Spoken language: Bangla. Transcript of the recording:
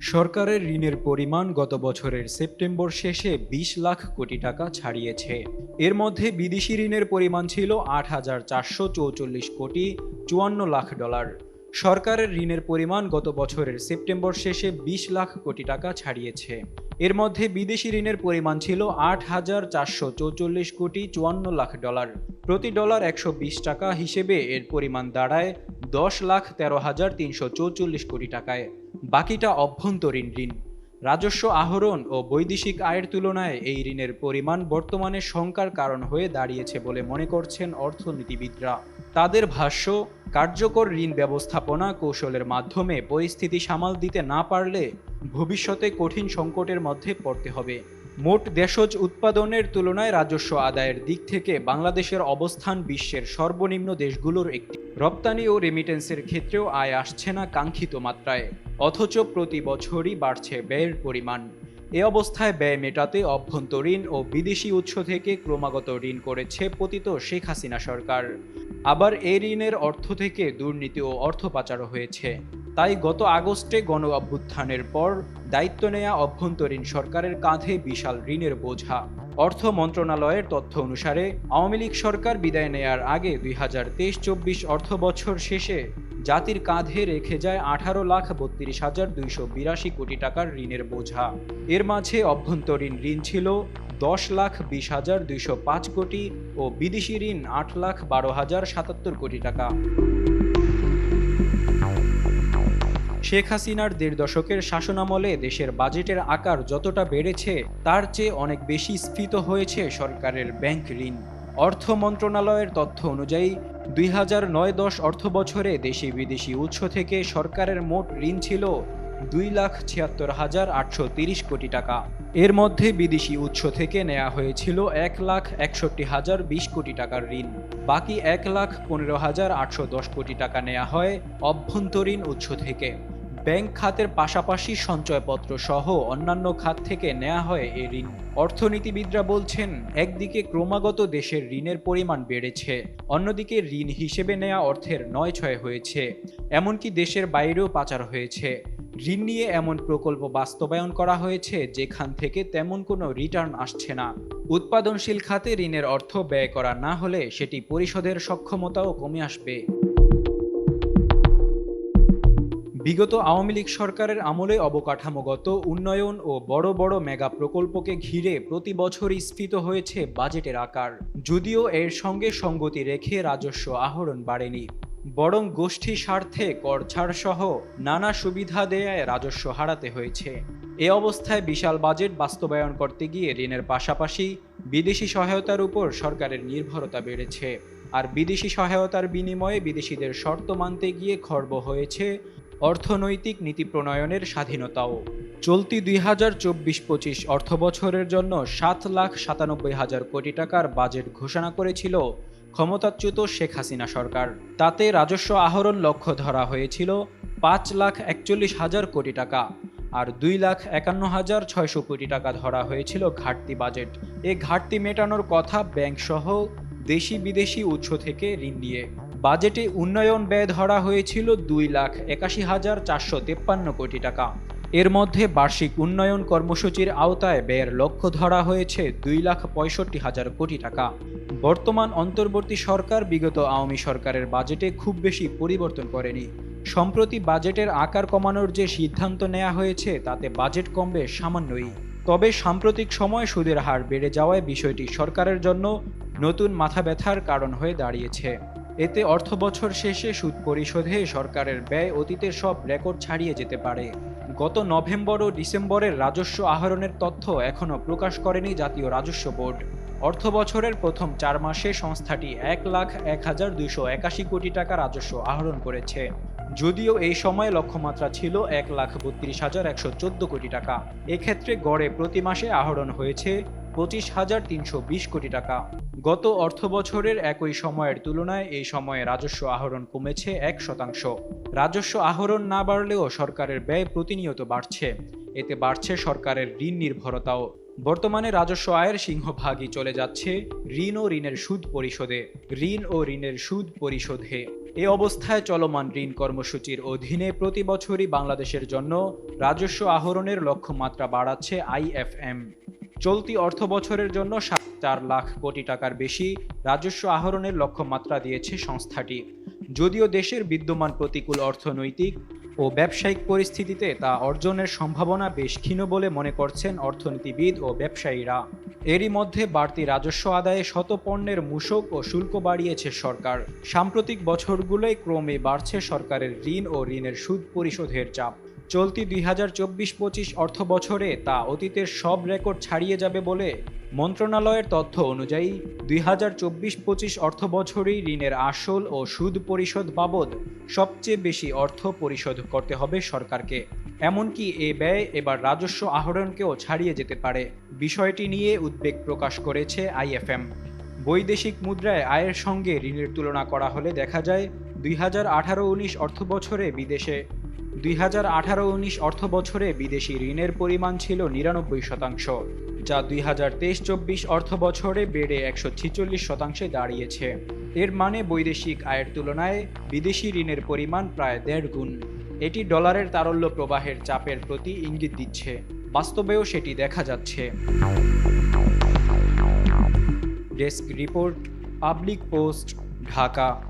সরকারের ঋণের পরিমাণ গত বছরের সেপ্টেম্বর শেষে ২০ লাখ কোটি টাকা ছাড়িয়েছে। এর মধ্যে বিদেশি ঋণের পরিমাণ ছিল আট হাজার চারশো চৌচল্লিশ কোটি চুয়ান্ন লাখ ডলার। সরকারের ঋণের পরিমাণ গত বছরের সেপ্টেম্বর শেষে ২০ লাখ কোটি টাকা ছাড়িয়েছে। এর মধ্যে বিদেশি ঋণের পরিমাণ ছিল আট হাজার চারশো চৌচল্লিশ কোটি চুয়ান্ন লাখ ডলার। প্রতি ডলার একশো বিশ টাকা হিসেবে এর পরিমাণ দাঁড়ায় দশ লাখ তেরো হাজার তিনশো চৌচল্লিশ কোটি টাকায়। বাকিটা অভ্যন্তরীণ ঋণ। রাজস্ব আহরণ ও বৈদেশিক আয়ের তুলনায় এই ঋণের পরিমাণ বর্তমানে শঙ্কার কারণ হয়ে দাঁড়িয়েছে বলে মনে করছেন অর্থনীতিবিদরা। তাদের ভাষ্য, কার্যকর ঋণ ব্যবস্থাপনা কৌশলের মাধ্যমে পরিস্থিতি সামাল দিতে না পারলে ভবিষ্যতে কঠিন সংকটের মধ্যে পড়তে হবে। মোট দেশজ উৎপাদনের তুলনায় রাজস্ব আদায়ের দিক থেকে বাংলাদেশের অবস্থান বিশ্বের সর্বনিম্ন দেশগুলোর একটি। রপ্তানি ও রেমিটেন্সের ক্ষেত্রেও আয় আসছে না কাঙ্ক্ষিত মাত্রায়, অথচ প্রতি বছরই বাড়ছে ব্যয়ের পরিমাণ। এ অবস্থায় ব্যয় মেটাতে অভ্যন্তরীণ ও বিদেশি উৎস থেকে ক্রমাগত ঋণ করেছে পতিত শেখ হাসিনা সরকার। আবার এই ঋণের অর্থ থেকে দুর্নীতি ও অর্থ পাচারও হয়েছে। তাই গত আগস্টে গণ অভ্যুত্থানের পর দায়িত্ব নেয়া অভ্যন্তরীণ সরকারের কাঁধে বিশাল ঋণের বোঝা। অর্থ মন্ত্রণালয়ের তথ্য অনুসারে, আওয়ামী লীগ সরকার বিদায় নেয়ার আগে দুই হাজার তেইশ চব্বিশ অর্থ বছর শেষে জাতির কাঁধে রেখে যায় আঠারো লাখ বত্রিশ হাজার দুইশো বিরাশি কোটি টাকার ঋণের বোঝা। এর মাঝে অভ্যন্তরীণ ঋণ ছিল দশ লাখ বিশ হাজার দুইশো পাঁচ কোটি ও বিদেশি ঋণ আট লাখ বারো হাজার সাতাত্তর কোটি টাকা। শেখ হাসিনার দেড় দশকের শাসনামলে দেশের বাজেটের আকার যতটা বেড়েছে, তার চেয়ে অনেক বেশি স্ফীত হয়েছে সরকারের ব্যাংক ঋণ। অর্থ মন্ত্রণালয়ের তথ্য অনুযায়ী, দুই হাজার নয় দশ অর্থ বছরে দেশি বিদেশি উৎস থেকে সরকারের মোট ঋণ ছিল দুই লাখ ছিয়াত্তর হাজার আটশো তিরিশ কোটি টাকা। এর মধ্যে বিদেশি উৎস থেকে নেওয়া হয়েছিল এক লাখ একষট্টি হাজার বিশ কোটি টাকার ঋণ। বাকি এক লাখ পনেরো হাজার আটশো দশ কোটি টাকা নেওয়া হয় অভ্যন্তরীণ উৎস থেকে। ব্যাংক খাতের পাশাপাশি সঞ্চয়পত্র সহ অন্যান্য খাত থেকে নেওয়া হয় এ ঋণ। অর্থনীতিবিদরা বলছেন, একদিকে ক্রমাগত দেশের ঋণের পরিমাণ বেড়েছে, অন্যদিকে ঋণ হিসেবে নেওয়া অর্থের নয় ছয় হয়েছে, এমনকি দেশের বাইরেও পাচার হয়েছে। ঋণ নিয়ে এমন প্রকল্প বাস্তবায়ন করা হয়েছে, যেখান থেকে তেমন কোনো রিটার্ন আসছে না। উৎপাদনশীল খাতে ঋণের অর্থ ব্যয় করা না হলে সেটি পরিশোধের সক্ষমতাও কমে আসবে। বিগত আওয়ামী লীগ সরকারের আমলে অবকাঠামোগত উন্নয়ন ও বড় বড় মেগা প্রকল্পকে ঘিরে প্রতি বছরই স্ফীত হয়েছে বাজেটের আকার। যদিও এর সঙ্গে সঙ্গতি রেখে রাজস্ব আহরণ বাড়েনি। বরং গোষ্ঠী স্বার্থে কর ছাড় সহ নানা সুবিধা দেয়ায় রাজস্ব হারাতে হয়েছে। এ অবস্থায় বিশাল বাজেট বাস্তবায়ন করতে গিয়ে ঋণের পাশাপাশি বিদেশি সহায়তার উপর সরকারের নির্ভরতা বেড়েছে। আর বিদেশি সহায়তার বিনিময়ে বিদেশিদের শর্ত মানতে গিয়ে খর্ব হয়েছে অর্থনৈতিক নীতি প্রণয়নের স্বাধীনতাও। চলতি দুই হাজার চব্বিশ পঁচিশ অর্থ বছরের জন্য সাত লাখ সাতানব্বই হাজার কোটি টাকার বাজেট ঘোষণা করেছিল ক্ষমতাচ্যুত শেখ হাসিনা সরকার। তাতে রাজস্ব আহরণ লক্ষ্য ধরা হয়েছিল পাঁচ লাখ একচল্লিশ হাজার কোটি টাকা আর দুই লাখ একান্ন হাজার ছয়শো কোটি টাকা ধরা হয়েছিল ঘাটতি বাজেট। এ ঘাটতি মেটানোর কথা ব্যাংকসহ দেশি বিদেশি উৎস থেকে ঋণ নিয়ে। বাজেটে উন্নয়ন ব্যয় ধরা হয়েছিল দুই লাখ একাশি হাজার চারশো তেপ্পান্ন কোটি টাকা। এর মধ্যে বার্ষিক উন্নয়ন কর্মসূচির আওতায় ব্যয়ের লক্ষ্য ধরা হয়েছে দুই লাখ পঁয়ষট্টি হাজার কোটি টাকা। বর্তমান অন্তর্বর্তী সরকার বিগত আওয়ামী সরকারের বাজেটে খুব বেশি পরিবর্তন করেনি। সম্প্রতি বাজেটের আকার কমানোর যে সিদ্ধান্ত নেওয়া হয়েছে, তাতে বাজেট কমবে সামান্যই। তবে সাম্প্রতিক সময় সুদের হার বেড়ে যাওয়ায় বিষয়টি সরকারের জন্য নতুন মাথা ব্যথার কারণ হয়ে দাঁড়িয়েছে। এতে অর্থ বছর শেষে সুদ পরিশোধে সরকারের ব্যয় অতীতের সব রেকর্ড ছাড়িয়ে যেতে পারে। গত নভেম্বর ও ডিসেম্বরের রাজস্ব আহরণের তথ্য এখনও প্রকাশ করেনি জাতীয় রাজস্ব বোর্ড। অর্থ বছরের প্রথম চার মাসে সংস্থাটি এক লাখ এক হাজার দুইশো একাশি কোটি টাকা রাজস্ব আহরণ করেছে। যদিও এই সময় লক্ষ্যমাত্রা ছিল এক লাখ বত্রিশ হাজার একশো চোদ্দ কোটি টাকা। এক্ষেত্রে গড়ে প্রতি মাসে আহরণ হয়েছে পঁচিশ হাজার তিনশো বিশ কোটি টাকা। গত অর্থ বছরের একই সময়ের তুলনায় এই সময়ে রাজস্ব আহরণ কমেছে এক শতাংশ। রাজস্ব আহরণ না বাড়লেও সরকারের ব্যয় প্রতিনিয়ত বাড়ছে। এতে বাড়ছে সরকারের ঋণ নির্ভরতাও। বর্তমানে রাজস্ব আয়ের সিংহভাগই চলে যাচ্ছে ঋণ ও ঋণের সুদ পরিশোধে। ঋণ ও ঋণের সুদ পরিশোধে। এ অবস্থায় চলমান ঋণ কর্মসূচির অধীনে প্রতি বছরই বাংলাদেশের জন্য রাজস্ব আহরণের লক্ষ্যমাত্রা বাড়াচ্ছে আইএফএম। চলতি অর্থ বছরের জন্য সাত চার লাখ কোটি টাকার বেশি রাজস্ব আহরণের লক্ষ্যমাত্রা দিয়েছে সংস্থাটি। যদিও দেশের বিদ্যমান প্রতিকূল অর্থনৈতিক ও ব্যবসায়িক পরিস্থিতিতে তা অর্জনের সম্ভাবনা বেশ ক্ষীণ বলে মনে করছেন অর্থনীতিবিদ ও ব্যবসায়ীরা। এরই মধ্যে বাড়তি রাজস্ব আদায়ে শত পণ্যের মূসক ও শুল্ক বাড়িয়েছে সরকার। সাম্প্রতিক বছরগুলোয় ক্রমে বাড়ছে সরকারের ঋণ ও ঋণের সুদ পরিশোধের চাপ। চলতি দুই হাজার চব্বিশ পঁচিশ অর্থ বছরে তা অতীতের সব রেকর্ড ছাড়িয়ে যাবে বলে মন্ত্রণালয়ের তথ্য অনুযায়ী দুই হাজার চব্বিশ পঁচিশ অর্থ বছরেই ঋণের আসল ও সুদ পরিশোধ বাবদ সবচেয়ে বেশি অর্থ পরিশোধ করতে হবে সরকারকে। এমনকি এ ব্যয় এবার রাজস্ব আহরণকেও ছাড়িয়ে যেতে পারে, বিষয়টি নিয়ে উদ্বেগ প্রকাশ করেছে আইএফএম। বৈদেশিক মুদ্রায় আয়ের সঙ্গে ঋণের তুলনা করা হলে দেখা যায়, দুই হাজার আঠারো উনিশ অর্থ বছরে বিদেশে দুই হাজার আঠারো উনিশ অর্থ বছরে বিদেশি ঋণের পরিমাণ ছিল নিরানব্বই শতাংশ, যা দুই হাজার তেইশ চব্বিশ অর্থ বছরে বেড়ে একশো ছিচল্লিশ শতাংশে দাঁড়িয়েছে। এর মানে বৈদেশিক আয়ের তুলনায় বিদেশি ঋণের পরিমাণ প্রায় দেড় গুণ। এটি ডলারের তারল্য প্রবাহের চাপের প্রতি ইঙ্গিত দিচ্ছে। বাস্তবেও সেটি দেখা যাচ্ছে। Desk report, public post, Dhaka.